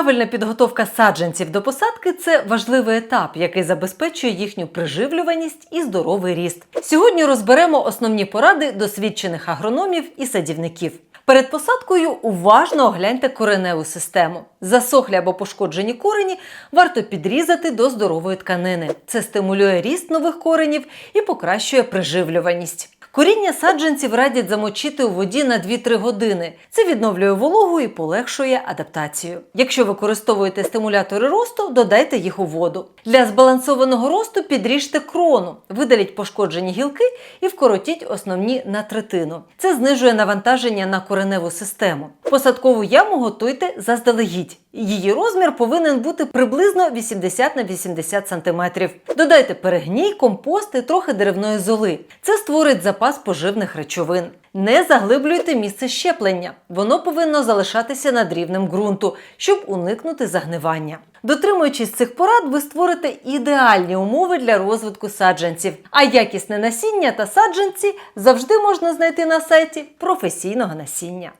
Правильна підготовка саджанців до посадки це важливий етап, який забезпечує їхню приживлюваність і здоровий ріст. Сьогодні розберемо основні поради досвідчених агрономів і садівників. Перед посадкою уважно огляньте кореневу систему. Засохлі або пошкоджені корені варто підрізати до здорової тканини. Це стимулює ріст нових коренів і покращує приживлюваність. Коріння саджанців радять замочити у воді на 2-3 години. Це відновлює вологу і полегшує адаптацію. Якщо використовуєте стимулятори росту, додайте їх у воду. Для збалансованого росту підріжте крону, видаліть пошкоджені гілки і вкоротіть основні на третину. Це знижує навантаження на кореневу систему. Посадкову яму готуйте заздалегідь. Її розмір повинен бути приблизно 80 на 80 см. Додайте перегній, компост і трохи деревної золи. Це створить запас поживних речовин. Не заглиблюйте місце щеплення. Воно повинно залишатися над рівнем ґрунту, щоб уникнути загнивання. Дотримуючись цих порад, ви створите ідеальні умови для розвитку саджанців. А якісне насіння та саджанці завжди можна знайти на сайті професійного насіння.